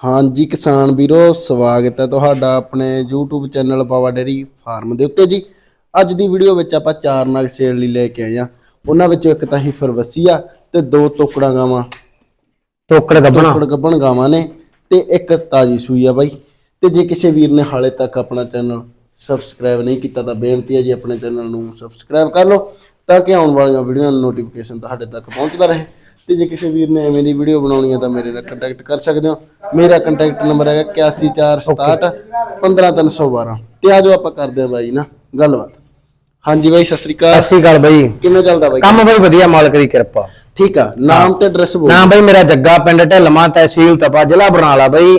ਹਾਂਜੀ ਕਿਸਾਨ ਵੀਰੋ ਸਵਾਗਤ ਹੈ ਤੁਹਾਡਾ ਆਪਣੇ YouTube channel Pawa dairy farm ਦੇ ਉੱਤੇ ਜੀ। ਅੱਜ ਦੀ ਵੀਡੀਓ ਵਿੱਚ ਆਪਾਂ ਚਾਰ ਨਗ ਸੇਲ ਲਈ ਲੈ ਕੇ ਆਏ ਆ ਉਹਨਾਂ ਵਿੱਚੋਂ ਇੱਕ ਤਾਂ ਹੀ ਫਰਵਸੀ ਆ ਤੇ ਦੋ ਟੋਕੜਾ ਗਾਵਾਂ। ਟੋਕੜ ਗੱਬਣਾ। ਟੋਕੜ ਗੱਬਣ ਗਾਵਾਂ ਨੇ ਤੇ ਇੱਕ ਤਾਜੀ ਸੂਈ ਆ ਬਾਈ। ਤੇ ਜੇ ਕਿਸੇ ਵੀਰ ਨੇ ਹਾਲੇ ਤੱਕ ਆਪਣਾ ਚੈਨਲ ਸਬਸਕ੍ਰਾਈਬ ਨਹੀਂ ਕੀਤਾ ਤਾਂ ਬੇਨਤੀ ਹੈ ਜੀ ਆਪਣੇ ਚੈਨਲ ਨੂੰ ਸਬਸਕ੍ਰਾਈਬ ਕਰ ਲਓ ਤਾਂ ਕਿ ਆਉਣ ਵਾਲੀਆਂ ਵੀਡੀਓਆਂ ਦੀ ਨੋਟੀਫਿਕੇਸ਼ਨ ਤੁਹਾਡੇ ਤੱਕ ਪਹੁੰਚਦਾ ਰਹੇ। ਤੇ ਜੇ ਕਿਸੇ ਵੀਰ ਨੇ ਐਵੇਂ ਦੀ ਵੀਡੀਓ ਬਣਾਉਣੀ ਹੈ ਤਾਂ ਮੇਰੇ ਨਾਲ ਕੰਟੈਕਟ ਕਰ ਸਕਦੇ ਹੋ। ਮੇਰਾ ਕੰਟੈਕਟ ਨੰਬਰ ਹੈਗਾ 814661 15312 ਤੇ ਆਜੋ ਆਪਾਂ ਕਰਦੇ ਹਾਂ ਬਾਈ ਨਾ ਗੱਲਬਾਤ। ਹਾਂਜੀ ਬਾਈ ਸਤਿ ਸ੍ਰੀ ਅਕਾਲ। ਸਤਿ ਸ਼੍ਰੀ ਅਕਾਲ ਬਾਈ। ਕਿਵੇਂ ਚੱਲਦਾ ਬਾਈ? ਕੰਮ ਬਾਈ ਵਧੀਆ ਮਾਲਕ ਦੀ ਕਿਰਪਾ। ਠੀਕ ਆ ਨਾਮ ਤੇ ਐਡਰੈਸ ਬੋਲ। ਨਾ ਬਾਈ ਮੇਰਾ ਜੱਗਾ ਪਿੰਡ ਢਿਲਮਾ ਤਹਿਸੀਲ ਤਪਾ ਜ਼ਿਲ੍ਹਾ ਬਰਨਾਲਾ ਬਾਈ।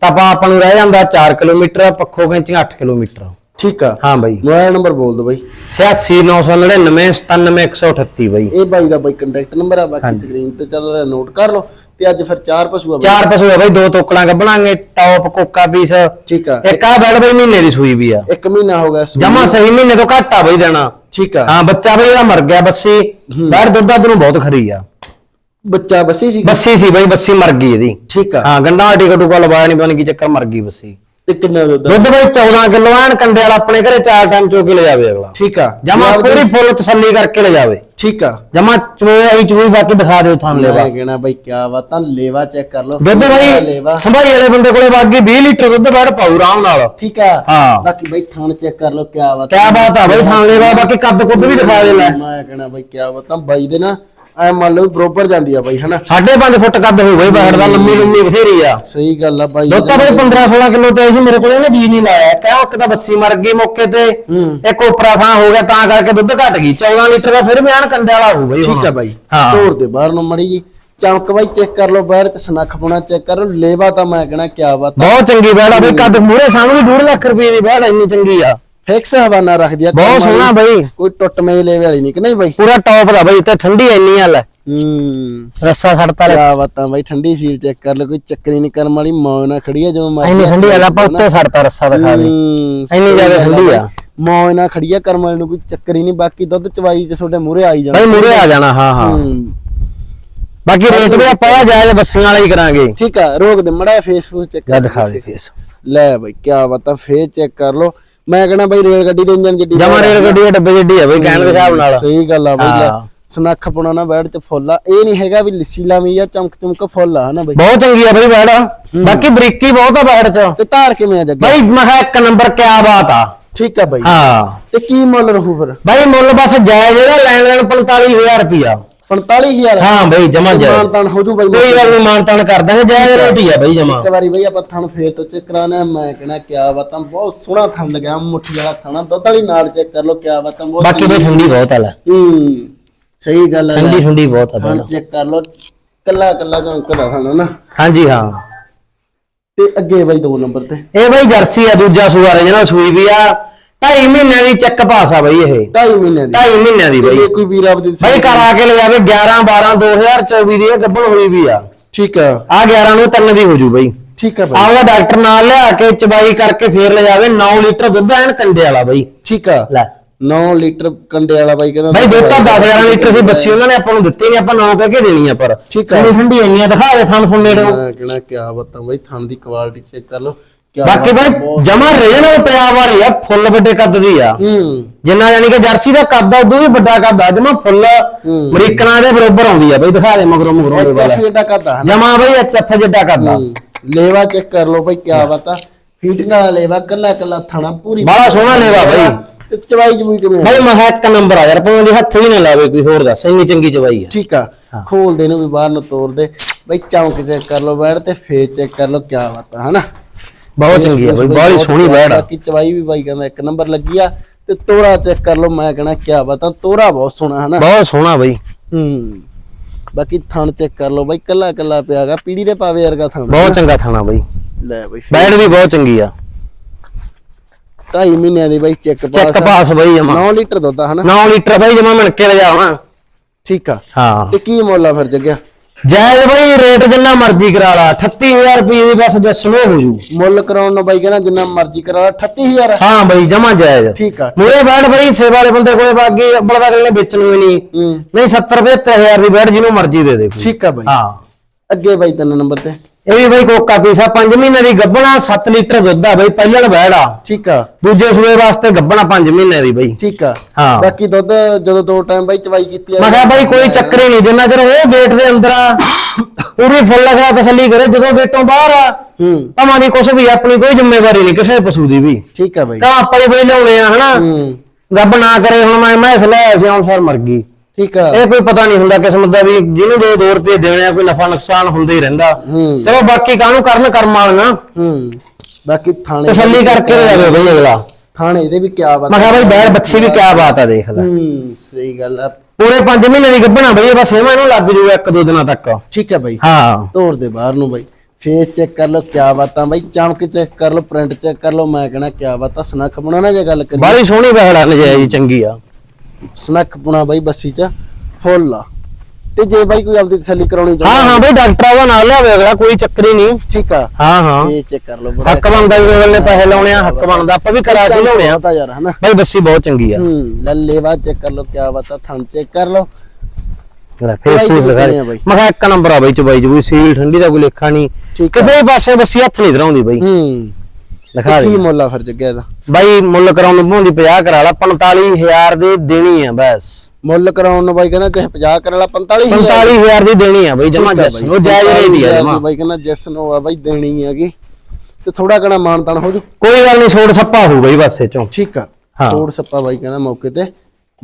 ਤਪਾ ਆਪਾਂ ਨੂੰ ਰਹਿ ਜਾਂਦਾ 4 ਕਿਲੋਮੀਟਰ ਪੱਖੋ ਕੈਂਚੀਆਂ 8 ਕਿਲੋਮੀਟਰ। ਠੀਕ ਆ। ਹਾਂ ਬਾਈ। ਮੋਬਾਈਲ ਨੰਬਰ ਬੋਲ ਦਿਓ ਬਾਈ। 8699997138 ਬਾਈ। ਇਹ ਬਾਈ ਦਾ ਬਾਈ ਕੰਟੈਕਟ ਨੰਬਰ ਆ ਬਾਕੀ ਸਕਰੀਨ ਤੇ ਚੱਲ ਰਿਹਾ ਨੋਟ ਕਰ ਲਓ। ਤੇ ਅੱਜ ਫਿਰ ਚਾਰ ਪਸ਼ੂ ਆ ਬਾਈ। ਚਾਰ ਪਸ਼ੂ ਆ ਬਾਈ ਦੋ ਟੋਕੜਾਂ ਗੱਬਣਾਂਗੇ ਟੌਪ ਕੋਕਾ ਪੀਸ ਠੀਕ ਆ। ਇੱਕ ਆ ਬੈਡ ਬਾਈ ਮਹੀਨੇ ਦੀ ਸੂਈ ਵੀ ਆ। ਇੱਕ ਮਹੀਨਾ ਹੋ ਗਿਆ ਸੂਈ ਜਮਾ ਸਹੀ ਮਹੀਨੇ ਤੋਂ ਘੱਟ ਆ ਬਾਈ ਦੇਣਾ। ਠੀਕ ਆ। ਹਾਂ ਬੱਚਾ ਬਾਈ ਇਹਦਾ ਮਰ ਗਿਆ ਬੱਸੀ। ਬੈਡ ਦੁੱਧ ਨੂੰ ਬਹੁਤ ਖਰੀ ਆ। ਬੱਚਾ ਬੱਸੀ ਸੀ ਬੱਸੀ ਸੀ ਬਾਈ ਬੱਸੀ ਮਰ ਗਈ ਇਹਦੀ। ਠੀਕ ਆ। ਹਾਂ ਗੰਡਾ ਟਿਕਾ ਟੁਕਾ ਲਵਾਇਆ ਨਹੀਂ ਬਣ ਕੀ ਚੱਕਰ ਮਰ ਗਈ ਬੱਸੀ। ਤੇ ਕਿੰਨਾ ਦੁੱਧ ਆ? ਦੁੱਧ ਬਈ 14 ਕਿਲੋ ਐਨ ਕੰਡੇ ਵਾਲਾ ਆਪਣੇ ਘਰੇ ਚਾਰ ਟਾਈਮ ਚੋ ਕੇ ਲੈ ਜਾਵੇ ਅਗਲਾ। ਠੀਕ ਆ। ਜਮਾ ਜਵਾਬ ਦੇ- ਪੂਰੀ ਫੁੱਲ ਤਸੱਲੀ ਕਰਕੇ ਲੈ ਜਾਵੇ। ਠੀਕ ਆ। ਜਮਾ ਚੋਏ ਆਈ ਚੋਈ ਬਾਕੀ ਦਿਖਾ ਦਿਓ ਤੁਹਾਨੂੰ ਲੈਵਾ। ਮੈਂ ਕਹਿਣਾ ਬਾਈ ਕਿਆ ਬਾਤਾਂ ਲੇਵਾ ਚੈੱਕ ਕਰ ਲਓ ਦੁੱਧ ਬਈ ਲੇਵਾ। ਸੰਭਾਈ ਵਾਲੇ ਬੰਦੇ ਕੋਲੇ ਬਾਕੀ 20 ਲੀਟਰ ਦੁੱਧ ਬੈਠ ਪਾਉ ਆਰਾਮ ਨਾਲ। ਠੀਕ ਆ। ਹਾਂ। ਬਾਕੀ ਬਾਈ ਥਣ ਚੈੱਕ ਕਰ ਲਓ ਕਿਆ ਬਾਤ ਕਿਆ ਬਾਤ ਆ ਬਈ ਥਾਂ ਲੈਵਾ ਬਾਕੀ ਕੱਦ ਕੁੱਦ ਵੀ ਦਿਖਾ ਦੇ ਲੈ ਮੈਂ ਕਹਿਣਾ ਬਾਈ ਕਿਆ ਬਾਤਾਂ ਬਾਈ ਦੇ ਨਾ ਐ ਮੰਨ ਲਓ ਬਰੋਬਰ ਜਾਂਦੀ ਆ ਬਾਈ ਹਨਾ? 5.5 ਫੁੱਟ ਕੱਦ ਹੋ ਗਈ ਬੈਠ ਦਾ ਲੰਮੀ ਲੰਮੀ ਬਥੇਰੀ ਆ। ਸਹੀ ਗੱਲ ਆ ਬਾਈ। ਤਾਂ ਬਈ 15 16 ਕਿਲੋ ਤੇ ਸੀ ਮੇਰੇ ਕੋਲੇ ਨਾ ਜੀ ਨਹੀਂ ਲਾਇਆ। ਕਿਉਂ ਇੱਕ ਤਾਂ ਬੱਸੀ ਮਰ ਗਈ ਮੌਕੇ ਤੇ ਇੱਕ ਉਪਰਾ ਥਾਂ ਹੋ ਗਿਆ ਤਾਂ ਕਰਕੇ ਦੁੱਧ ਘਟ ਗਈ। 14 ਲੀਟਰ ਦਾ ਫਿਰ ਐਨ ਕੰਡੇ ਵਾਲਾ ਹੋ ਬਈ ਠੀਕ ਆ ਬਾਈ। ਤੋੜ ਦੇ ਬਾਹਰ ਨੂੰ ਮੜੀ ਜੀ। ਚਮਕ ਬਾਈ ਚੈੱਕ ਕਰ ਲਓ ਬਾਹਰ ਚ ਸਨੱਖ ਪੁਣਾ ਚੈੱਕ ਕਰ ਲਓ। ਲੇਵਾ ਤਾਂ ਮੈਂ ਕਹਿਣਾ ਕਿਆ ਬਾਤ ਬਹੁਤ ਚੰਗੀ ਬੈੜ ਆ ਬਈ ਕੱਦ ਮੂਰੇ ਸਾਹਮਣੇ 2 ਲੱਖ ਰੁਪਏ ਦੀ ਬੈੜ ਇੰਨੀ ਚੰਗੀ ਆ। ਫਿਕਸ ਹਵਾਨਾ ਰੱਖ ਦਿਆ ਬਹੁਤ ਸੋਹਣਾ ਬਾਈ। ਕੋਈ ਟੁੱਟ ਮੇ ਲੈਵੇ ਵਾਲੀ ਨਹੀਂ ਕਿ ਨਹੀਂ ਬਾਈ? ਪੂਰਾ ਟੌਪ ਦਾ ਬਈ ਤੇ ਠੰਡੀ ਇੰਨੀ ਆ ਲੈ। ਹੂੰ। ਰੱਸਾ ਛੜਤਾ ਲੈ ਕਿਆ ਬਾਤਾਂ ਬਾਈ ਠੰਡੀ ਸੀਲ ਚੈੱਕ ਕਰ ਲਓ ਕੋਈ ਚੱਕਰੀ ਨਹੀਂ ਕਰਮ ਵਾਲੀ ਮੌਜ ਨਾਲ ਖੜੀ ਆ ਜਿਵੇਂ ਇੰਨੀ ਠੰਡੀ ਆ ਲੈ ਆਪਾਂ ਉੱਤੇ ਛੜਤਾ ਰੱਸਾ ਦਿਖਾ ਦੇ। ਹੂੰ, ਇੰਨੀ ਜ਼ਿਆਦਾ ਠੰਡੀ ਆ। ਮੌਜ ਨਾਲ ਖੜੀ ਆ ਕਰਮ ਵਾਲੀ ਨੂੰ ਕੋਈ ਚੱਕਰ ਨਹੀਂ ਬਾਕੀ ਦੁੱਧ ਚਵਾਈ ਚ ਤੁਹਾਡੇ ਮੂਹਰੇ ਆਈ ਜਾਣਾ। ਬਈ ਮੂਰੇ ਆ ਜਾਣਾ ਹਾਂ ਹਾਂ। ਬਾਕੀ ਰੇਟ ਵੀ ਆਪਾਂ ਜਾਇਜ਼ ਬੱਸੀਆਂ ਵਾਲਾ ਹੀ ਕਰਾਂਗੇ। ਠੀਕ ਆ ਰੋਕ ਦੇ ਮੜਾ ਫੇਸਬੁੱਕ ਚੈੱਕ ਲੈ ਦਿਖਾ ਦੇ ਫੇਸ ਲੈ ਬਾਈ ਕਿਆ ਬਾਤਾਂ ਫੇਰ ਚੈੱਕ ਕਰ ਲਓ। ਮੈਂ ਕਹਣਾ ਬਾਈ ਰੇਲ ਗੱਡੀ ਦੇ ਇੰਜਨ ਜਿੱਡੀ ਜਮਾ ਰੇਲ ਗੱਡੀ ਦੇ ਡੱਬੇ ਜਿੱਡੀ ਆ ਬਈ ਕਹਿਣ ਦੇ ਹਿਸਾਬ ਨਾਲ। ਸਹੀ ਗੱਲ ਆ ਬਾਈ। ਸੁਨੱਖ ਪੁਣਾ ਨਾ ਬੈਠ ਚ ਫੁੱਲ ਆ। ਇਹ ਨਹੀਂ ਹੈਗਾ ਵੀ ਲਿੱਸੀ ਲਾਵੀਂ ਜਾਂ ਚਮਕ ਚਮਕ ਫੁੱਲ ਆ ਹਨਾ ਬਾਈ? ਬਹੁਤ ਚੰਗੀ ਆ ਬਈ ਬੈੜ ਬਾਕੀ ਬਰੀਕੀ ਬਹੁਤ ਆ ਬੈੜ ਚ। ਤੇ ਧਾਰ ਕਿਵੇਂ ਆ ਜੱਗਾ? ਬਈ ਮੈਂ ਕਿਹਾ ਇੱਕ ਨੰਬਰ ਕਿਆ ਬਾਤ ਆ। ਠੀਕ ਆ ਬਾਈ। ਹਾਂ। ਤੇ ਕੀ ਮੁੱਲ ਰਹੂ ਫਿਰ? ਬਈ ਮੁੱਲ ਬਸ ਜਾਇਜ਼ ਜਿਹੜਾ ਲੈਣ ਲੈਣ 45000 ਰੁਪਿਆ 45000 ਹਾਂ ਬਈ ਜਮਾ ਜਾਇਜ਼। ਮਾਨਤਾਨ ਹੋ ਜੂ ਬਾਈ ਕੋਈ ਗੱਲ ਨਹੀਂ ਮਾਨਤਾਨ ਕਰ ਦਾਂਗੇ ਜਾਇਜ਼ ਰੇਟ ਆ ਬਈ ਜਮਾ। ਇੱਕ ਵਾਰੀ ਬਈ ਆਪਾਂ ਥਣ ਫੇਰ ਤੋਂ ਚੈੱਕ ਕਰਾਣਾ ਮੈਂ ਕਹਿਣਾ ਕਿਆ ਬਾਤਾਂ ਬਹੁਤ ਸੋਹਣਾ ਥਣ ਲੱਗਿਆ ਮੁੱਠੀ ਵਾਲਾ ਥਣਾ ਦੁੱਧ ਵਾਲੀ ਨਾੜ ਚੈੱਕ ਕਰ ਲਓ ਕਿਆ ਬਾਤਾਂ ਬਹੁਤ ਬਾਕੀ ਬਈ ਠੰਡੀ ਬਹੁਤ ਆ ਲੈ। ਹੂੰ ਸਹੀ ਗੱਲ ਹੈ ਠੰਡੀ ਠੰਡੀ ਬਹੁਤ ਆ ਬੈੜ ਚੈੱਕ ਕਰ ਲਓ ਕੱਲਾ ਕੱਲਾ ਝੰਕਦਾ ਥਣ ਨਾ। ਹਾਂਜੀ ਹਾਂ। ਤੇ ਅੱਗੇ ਬਾਈ ਦੋ ਨੰਬਰ ਤੇ। ਇਹ ਬਈ ਜਰਸੀ ਆ ਦੂਜਾ ਸੂਆ ਜਿਹੜਾ ਸੂਈ ਵੀ ਆ। ਢਾਈ ਮਹੀਨਿਆਂ ਦੀ ਚੱਕ ਪਾਸ ਆ ਬਈ ਇਹ। 2.5 ਮਹੀਨੇ ਦੀ। ਢਾਈ ਮਹੀਨਿਆਂ ਦੀ ਤੇ ਬਈ। ਜੇ ਕੋਈ ਵੀਰ ਆਪਦੀ ਬਈ ਕਰਾ ਕੇ ਲੈ ਜਾਵੇ 11 12 2024 ਦੀ ਇਹ ਗੱਭਣ ਹੋਈ ਵੀ ਆ। ਠੀਕ ਆ। ਆ 11 ਨੂੰ ਤਿੰਨ ਦੀ ਹੋ ਜੂ ਬਈ। ਠੀਕ ਆ ਬਾਈ। ਆਪਦਾ ਡਾਕਟਰ ਨਾਲ ਲਿਆ ਕੇ ਚਬਾਈ ਕਰਕੇ ਫੇਰ ਲੈ ਜਾਵੇ 9 ਲੀਟਰ ਦੁੱਧ ਐਨ ਕੰਡੇ ਵਾਲਾ ਬਈ। ਠੀਕ ਆ। ਲੈ। 9 ਲੀਟਰ ਕੰਡੇ ਵਾਲਾ ਬਾਈ ਕਹਿੰਦਾ ਬਈ ਦੁੱਧ ਤਾਂ 10 11 ਲੀਟਰ ਸੀ ਬੱਸੀ ਉਹਨਾਂ ਨੇ ਆਪਾਂ ਨੂੰ ਦਿੱਤੀ ਨਹੀਂ ਆਪਾਂ 9 ਕਹਿ ਕੇ ਦੇਣੀ ਆ ਪਰ। ਠੀਕ ਆ। ਠੰਡੀ ਠੰਡੀ ਇੰਨੀਆਂ ਦਿਖਾ ਦੇ ਥਣ ਸੁਣ ਨੇੜੇ ਮੈਂ ਕਹਿਣਾ ਕਿਆ ਬਾਤਾਂ ਬਾਈ ਥਣ ਦੀ ਕੁਆਲਿਟੀ ਚੈੱਕ ਕਰ ਲਓ। ਬਾਕੀ ਬਈ ਜਮਾ ਰੇਜਨਲ ਪਿਆ ਵਾਲੀ ਆ ਫੁੱਲ ਵੱਡੇ ਕੱਦ ਦੀ ਆ। ਹੂੰ। ਜਿੰਨਾ ਯਾਨੀ ਕਿ ਜਰਸੀ ਦਾ ਕੱਦ ਆ ਉਦੋਂ ਵੀ ਵੱਡਾ ਕੱਦ ਆ ਜਮਾ ਫੁੱਲ ਅਮਰੀਕਨਾਂ ਦੇ ਬਰੋਬਰ ਆਉਂਦੀ ਆ ਬਈ ਦਿਖਾ ਦੇ ਮਗਰੋਂ ਮਗਰੋਂ ਦੇ ਵਾਲਾ। ਜਿੱਡਾ ਕਰਦਾ ਹਨਾ? ਜਮਾ ਬਈ ਐਚਐਫ ਜਿੱਡਾ ਕੱਦ ਆ। ਲੇਵਾ ਚੈੱਕ ਕਰ ਲਓ ਭਾਈ ਕਿਆ ਬਾਤਾਂ ਫੀਟਿੰਗ ਵਾਲਾ ਲੇਵਾ ਕੱਲਾ ਕੱਲਾ ਥਣਾ ਪੂਰੀ ਬੜਾ ਸੋਹਣਾ ਲੇਵਾ ਬਾਈ। ਤੇ ਚਵਾਈ ਜਮੂਈ ਕਿਵੇਂ ਆ? ਬਈ ਮਹਾ ਇੱਕ ਨੰਬਰ ਆ ਯਾਰ ਭਾਵੇਂ ਦੇ ਹੱਥ ਵੀ ਨਾ ਲਾਵੇ ਕੋਈ ਹੋਰ ਦੱਸ ਇੰਨੀ ਚੰਗੀ ਚਵਾਈ ਆ। ਠੀਕ ਆ। ਖੋਲ ਦੇ ਨੂੰ ਵੀ ਬਾਹਰ ਨੂੰ ਤੋੜ ਦੇ ਬਈ ਚੌਂਕ ਚੈੱਕ ਕਰ ਲਓ ਬੈਠ ਤੇ ਫੇਸ ਚੈੱਕ ਕਰ ਲਓ ਕਿਆ ਬਾਤਾਂ ਹਨਾ? ਬਹੁਤ ਚੰਗੀ ਆ ਬਈ ਬਹੁਤ ਸੋਹਣੀ ਬੈੜ ਆ। ਬਾਕੀ ਚਵਾਈ ਵੀ ਬਾਈ ਕਹਿੰਦਾ ਇੱਕ ਨੰਬਰ ਲੱਗੀ ਆ ਤੇ ਤੋਰਾ ਚੈੱਕ ਕਰ ਲਓ ਮੈਂ ਕਹਣਾ ਕਿਆ ਬਾਤਾਂ ਤੋਰਾ ਬਹੁਤ ਸੋਹਣਾ ਹਨਾ ਬਹੁਤ ਸੋਹਣਾ ਬਈ। ਹੂੰ ਬਾਕੀ ਥਣ ਚੈੱਕ ਕਰ ਲਓ ਬਾਈ ਕੱਲਾ ਕੱਲਾ ਪਿਆਗਾ ਪੀੜੀ ਦੇ ਪਾਵੇ ਵਰਗਾ ਥਣ ਬਹੁਤ ਚੰਗਾ ਥਾਣਾ ਬਈ। ਲੈ ਬਾਈ ਬੈੜ ਵੀ ਬਹੁਤ ਚੰਗੀ ਆ। 2.5 ਮਹੀਨਿਆਂ ਦੀ ਬਾਈ ਚੈੱਕ ਚੱਕ ਪਾਸ ਬਈ ਜਮਾ। 9 ਲੀਟਰ ਦੁੱਧ ਆ ਹਨਾ 9 ਲੀਟਰ ਬਈ ਜਮਾ ਮਿਣ ਕੇ ਲਿਜਾਵਾਂ। ਠੀਕ ਆ। ਹਾਂ। ਤੇ ਕੀ ਮੁੱਲ ਆ ਫਿਰ ਜੱਗਿਆ? ਜਾਇਜ਼ ਬਈ ਰੇਟ ਜਿੰਨਾ ਮਰਜ਼ੀ ਕਰਾ ਲਾ 38000 ਰੁਪਏ ਦੀ ਬਸ ਜਸਮੋ ਹੋ ਜੂ। ਮੁੱਲ ਕਰਾਉਣ ਨੂੰ ਬਾਈ ਕਹਿੰਦਾ ਜਿੰਨਾ ਮਰਜ਼ੀ ਕਰਾ ਲਾ 38000 ਹਾਂ ਬਈ ਜਮਾ ਜਾਇਜ਼। ਠੀਕ ਆ। ਮੂਰੇ ਬੈਠ ਬਈ ਸੇਵਾ ਵਾਲੇ ਬੰਦੇ ਕੋਲੇ ਬਾਗੀ ਅੱਬਲ ਦਾ ਅਗਲੇ ਨੇ ਵੇਚਣ ਵੀ ਨਹੀਂ। ਨਹੀਂ 70 75000 ਦੀ ਬੈਠ ਜਿਹਨੂੰ ਮਰਜ਼ੀ ਦੇ ਦੇ। ਠੀਕ ਆ ਬਾਈ। ਹਾਂ। ਅੱਗੇ ਬਾਈ ਤਿੰਨ ਨੰਬਰ ਤੇ। ਇਹ ਵੀ ਬਈ ਕੋਕਾ ਪੀਸਾ 5 ਮਹੀਨੇ ਦੀ ਗੱਬਣਾ 7 ਲੀਟਰ ਦੁੱਧ ਆ ਬਈ ਪਹਿਲਣ ਬੈੜਾ ਠੀਕ ਆ। ਦੂਜੇ ਸੂਏ ਵਾਸਤੇ ਗੱਬਣਾ 5 ਮਹੀਨੇ ਦੀ ਬਈ। ਠੀਕ ਆ। ਹਾਂ। ਬਾਕੀ ਦੁੱਧ ਜਦੋਂ ਦੋ ਟਾਈਮ ਬਾਈ ਚਵਾਈ ਕੀਤੀ ਆ। ਮੈਂ ਕਿਹਾ ਬਾਈ ਕੋਈ ਚੱਕਰ ਹੀ ਨਹੀਂ ਜਿੰਨਾ ਚਿਰ ਉਹ ਗੇਟ ਦੇ ਅੰਦਰ ਆ ਪੂਰੀ ਫੁੱਲ ਲਗਾ ਤਸੱਲੀ ਕਰੇ ਜਦੋਂ ਗੇਟੋਂ ਬਾਹਰ ਆ ਹੂੰ। ਭਾਵੇਂ ਦੀ ਕੁਛ ਵੀ ਆਪਣੀ ਕੋਈ ਜ਼ਿੰਮੇਵਾਰੀ ਨਹੀਂ ਕਿਸੇ ਪਸ਼ੂ ਦੀ ਵੀ। ਠੀਕ ਆ ਬਾਈ। ਤਾਂ ਆਪਾਂ ਹੀ ਬਈ ਲਿਆਉਣੇ ਆ ਹਨਾ। ਹੂੰ। ਰੱਬ ਨਾ ਕਰੇ ਹੁਣ ਮੈਂ ਮੈਂ ਲੈ ਸੀ ਅਨਸਰ ਮਰ ਗਈ। ਠੀਕ ਆ। ਇਹ ਕੋਈ ਪਤਾ ਨਹੀਂ ਹੁੰਦਾ ਕਿਸਮਤ ਦਾ ਵੀ ਜਿਹਨੂੰ ਜੋ 2 ਰੁਪਏ ਦੇਣੇ ਆ ਕੋਈ ਨਫਾ ਨੁਕਸਾਨ ਹੁੰਦਾ ਹੀ ਰਹਿੰਦਾ। ਹੂੰ। ਚਲੋ ਬਾਕੀ ਕਾਹਨੂੰ ਕਰਨ ਕਰਮ ਵਾਲੀਆਂ? ਹੂੰ। ਬਾਕੀ ਥਾਣੇ ਤਸੱਲੀ ਕਰਕੇ ਜਾਵੇ ਬਈ ਅਗਲਾ। ਥਾਣੇ ਇਹਦੇ ਵੀ ਕਿਆ ਬਾਤ ਮੈਂ ਕਿਹਾ ਬਈ ਬੈੜ ਬੱਚੀ ਵੀ ਕਿਆ ਬਾਤ ਆ ਦੇਖ ਲੈ। ਹੂੰ ਸਹੀ ਗੱਲ ਆ। ਪੂਰੇ 5 ਮਹੀਨੇ ਦੀ ਗੱਭਣਾ ਬਈ ਬਸ ਇਹਨੂੰ ਇਹਨੂੰ ਲੱਗ ਜੂਗਾ ਇੱਕ ਦੋ ਦਿਨਾਂ ਤੱਕ। ਠੀਕ ਆ ਬਾਈ। ਹਾਂ। ਤੋੜ ਦੇ ਬਾਹਰ ਨੂੰ ਬਾਈ। ਫੇਸ ਚੈੱਕ ਕਰ ਲਓ ਕਿਆ ਬਾਤਾਂ ਬਾਈ ਚਮਕ ਚੈੱਕ ਕਰ ਲਓ ਪ੍ਰਿੰਟ ਚੈੱਕ ਕਰ ਲਓ। ਮੈਂ ਕਹਣਾ ਕਿਆ ਬਾਤਾਂ ਸਨੱਖ ਨਾ ਜੇ ਗੱਲ ਕਰੀ ਬਾਹਲੀ ਸੋਹਣੀ ਬਹਿੜਾ ਨਜਾਇਜ਼ ਚੰਗੀ ਆ। ਸਨੱਖ ਪੁਣਾ ਬਾਈ ਬੱਸੀ ਚ ਫੁੱਲ ਆ। ਤੇ ਜੇ ਬਾਈ ਕੋਈ ਆਪਦੀ ਤਸੱਲੀ ਕਰਾਉਣੀ ਹਾਂ ਹਾਂ ਬਈ ਡਾਕਟਰ ਉਹਦਾ ਨਾਲ ਲਿਆਵੇ ਅਗਲਾ ਕੋਈ ਚੱਕਰ ਹੀ ਨਹੀਂ। ਠੀਕ ਆ। ਹਾਂ ਹਾਂ। ਇਹ ਚੈੱਕ ਕਰ ਲਓ ਹੱਕ ਬਣਦਾ ਵੀ ਅਗਲੇ ਨੇ ਪੈਸੇ ਲਾਉਣੇ ਆ ਹੱਕ ਬਣਦਾ ਆਪਾਂ ਵੀ ਕਰਾ ਕੇ ਲਿਆਉਣੇ ਆ। ਤਾਂ ਯਾਰ ਹਨਾ। ਬਈ ਬੱਸੀ ਬਹੁਤ ਚੰਗੀ ਆ। ਹੂੰ ਲੱਲੇ ਬਾਅਦ ਚੈੱਕ ਕਰ ਲਓ ਕਿਆ ਬਾਤਾਂ ਥਣ ਚੈੱਕ ਕਰ ਲਓ। ਲੈ ਲਗਾ ਆ? ਮੈਂ ਕਿਹਾ ਇੱਕ ਨੰਬਰ ਆ ਬਈ ਚਬਾਈ ਕੋਈ ਸੀਲ ਠੰਡੀ ਦਾ ਕੋਈ ਲੇਖਾ ਨਹੀਂ। ਆ। ਕਿਸੇ ਪਾਸੇ ਬੱਸੀ ਹੱਥ ਨਹੀਂ ਧਰਾਉਂਦੀ ਬਈ। ਹੂੰ। ਲਿਖਾ ਕੀ ਦੇ ਮੁੱਲ ਆ ਫਿਰ ਜੱਗਿਆ ਦਾ? ਬਾਈ ਮੁੱਲ ਕਰਾਉਣ ਨੂੰ ਭਾਉਂਦੀ 50 ਕਰਾ ਲਾ 45000 ਦੀ ਦੇਣੀ ਆ ਬਸ। ਮੁੱਲ ਕਰਾਉਣ ਨੂੰ ਬਾਈ ਕਹਿੰਦਾ ਚਾਹੇ 50 ਕਰ ਲਾ 45000 45000 ਦੀ ਦੇਣੀ ਆ ਬਈ ਜਮਾ ਜਸ ਉਹ ਜਾਇਜ਼ ਰੇਟ ਹੀ ਆ ਜਮਾ। ਬਾਈ ਕਹਿੰਦਾ ਜੈਸ ਨੋ ਆ ਬਾਈ ਦੇਣੀ ਹੈਗੀ। ਤੇ ਥੋੜਾ ਘਣਾ ਮਾਨਤਾਨ ਹੋ ਜੂ। ਕੋਈ ਗੱਲ ਨਹੀਂ ਛੋੜ ਸੱਪਾ ਹੋ ਬਈ ਬਸ ਚੋਂ ਠੀਕ ਆ। ਛੋੜ ਸੱਪਾ ਬਾਈ ਕਹਿੰਦਾ ਮੌਕੇ ਤੇ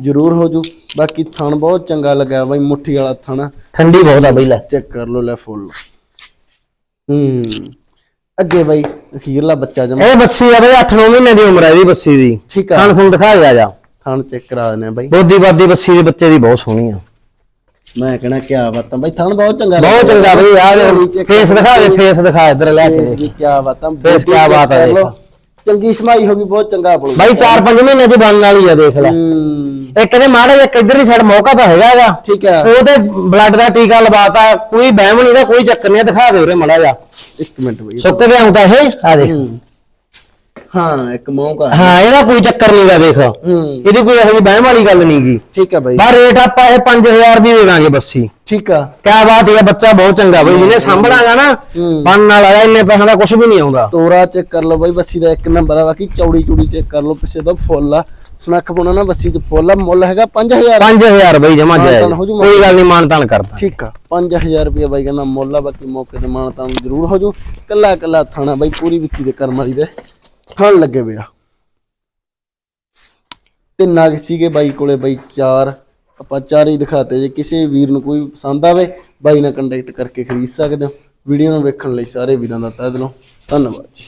ਜ਼ਰੂਰ ਹੋ ਜੂ। ਬਾਕੀ ਥਣ ਬਹੁਤ ਚੰਗਾ ਲੱਗਾ ਬਾਈ ਮੁੱਠੀ ਵਾਲਾ ਥਣ। ਠੰਡੀ ਬਹੁਤ ਆ ਬਈ ਲੈ। ਚੈੱਕ ਕਰ ਲਓ ਲੈ ਫੁੱਲ। ਹੂੰ। ਅੱਗੇ ਬਾਈ ਅਖੀਰਲਾ ਬੱਚਾ ਜਮ। ਇਹ ਬੱਸੀ ਆ ਬਈ 8-9 ਮਹੀਨੇ ਦੀ ਉਮਰ ਹੈ ਇਹਦੀ ਬੱਸੀ ਦੀ। ਠੀਕ ਆ। ਖਾਣ ਤੁਹਾਨੂੰ ਦਿਖਾ ਜਾ ਜਾ। ਥਣ ਚੈੱਕ ਕਰਾ ਦਿੰਦੇ ਆ ਬਾਈ। ਬੋਦੀ ਬਾਦੀ ਬੱਸੀ ਦੇ ਬੱਚੇ ਦੀ ਬਹੁਤ ਸੋਹਣੀ ਆ। ਮੈਂ ਕਹਿਣਾ ਕਿਆ ਬਾਤਾਂ ਬਾਈ ਥਣ ਬਹੁਤ ਚੰਗਾ ਬਹੁਤ। ਚੰਗਾ ਬਈ ਆ check ਫੇਸ ਦਿਖਾ ਦੇ ਫੇਸ ਦਿਖਾ ਇੱਧਰ ਲੈ ਕੇ ਵੀ ਕਿਆ ਬਾਤਾਂ ਫੇਸ check ਬਾਤ ਹੈ। ਦੇਖ। ਚੰਗੀ ਸਮਾਈ ਹੋ ਗਈ ਬਹੁਤ ਚੰਗਾ ਆਪਣੂ। ਬਾਈ 4-5 ਮਹੀਨੇ ਦੀ ਬਣਨ ਵਾਲੀ ਆ ਦੇਖ ਲੈ। ਹੂੰ। ਇੱਕ ਇਹਦੇ ਮਾੜਾ ਜਿਹਾ ਇਧਰਲੀ ਸਾਈਡ ਮੌਕਾ ਤਾਂ ਹੈਗਾ ਹੈਗਾ ਠੀਕ ਹੈ ਉਹਦੇ ਬਲੱਡ ਦਾ ਟੀਕਾ ਲਵਾਤਾ ਕੋਈ ਬਹਿਮ ਨਹੀਂ ਦਾ ਕੋਈ ਚੱਕਰ ਨਹੀਂ ਦਿਖਾ ਦੇ ਉਰੇ ਮੜਾ ਜਾ ਇੱਕ ਮਿੰਟ ਬਈ। ਸੁੱਕ ਗਿਆ ਤਾਂ ਇਹ ਆ ਦੇ ਹੂੰ। ਹਾਂ ਇੱਕ ਮੌਕਾ ਹਾਂ ਇਹਦਾ ਕੋਈ ਚੱਕਰ ਨਹੀਂਗਾ ਦੇਖ। ਹੂੰ। ਇਹਦੀ ਕੋਈ ਇਹੋ ਜਿਹੀ ਬਹਿਮ ਵਾਲੀ ਗੱਲ ਨਹੀਂਗੀ ਠੀਕ ਹੈ ਬਾਈ। ਬਾ ਰੇਟ ਆਪਾਂ ਇਹ 5000 ਦੀ ਦੇ ਦਾਂਗੇ ਬੱਸੀ ਠੀਕ ਆ। ਕਿਆ ਬਾਤ ਹੈ ਬੱਚਾ ਬਹੁਤ ਚੰਗਾ ਬਈ। ਜਿਹਨੇ ਸਾਂਭਣਾਗਾ ਨਾ ਹੂੰ। ਬੰਨ ਨਾਲ ਆਇਆ ਇੰਨੇ ਪੈਸਿਆਂ ਦਾ ਕੁਝ ਵੀ ਨਹੀਂ ਆਉਂਦਾ। ਤੋਰਾ ਚੈੱਕ ਕਰ ਲਓ ਬਾਈ ਬੱਸੀ ਦਾ ਇੱਕ ਨੰਬਰ ਆ। ਬਾਕੀ ਚੌੜੀ ਚੂੜੀ ਚੈੱਕ ਕਰ ਲਓ ਕਿਸੇ ਦਾ ਫੁੱਲ ਆ। ਸਨੱਖ ਪਾਉਣਾ ਨਾ ਬੱਸੀ ਚ ਫੁੱਲ ਮੁੱਲ ਹੈਗਾ 5000 5000 ਬਈ ਜਮਾ ਜਾਏ ਮਾਨਤਾਨ ਹੋ ਜੂ, ਕੋਈ ਗੱਲ ਨਹੀਂ ਮਾਨਤਾਨ ਕਰਦਾ ਠੀਕ ਆ 5000 ਰੁਪਏ ਬਾਈ ਕਹਿੰਦਾ ਮੁੱਲ ਆ ਬਾਕੀ ਮੌਕੇ ਤੇ ਮਾਨਤਾਂ ਜ਼ਰੂਰ ਹੋ ਜੂ। ਕੱਲਾ ਕੱਲਾ ਥਾਣਾ ਬਾਈ ਪੂਰੀ ਵਿੱਕੀ ਦੇ ਕਰਮ ਵਾਲੀ ਦੇ। ਥਣ ਲੱਗੇ ਪਿਆ ਤੇ ਨਗ ਸੀਗੇ ਬਾਈ ਕੋਲੇ ਬਾਈ ਚਾਰ। ਆਪਾਂ ਚਾਰ ਹੀ ਦਿਖਾਤੇ ਜੇ ਕਿਸੇ ਵੀਰ ਨੂੰ ਕੋਈ ਪਸੰਦ ਆਵੇ ਬਾਈ ਨਾਲ ਕੰਟੈਕਟ ਕਰਕੇ ਖਰੀਦ ਸਕਦੇ ਹੋ। ਵੀਡੀਓ ਨੂੰ ਵੇਖਣ ਲਈ ਸਾਰੇ ਵੀਰਾਂ ਦਾ ਤਹਿ ਦਿਲੋਂ। ਧੰਨਵਾਦ ਜੀ।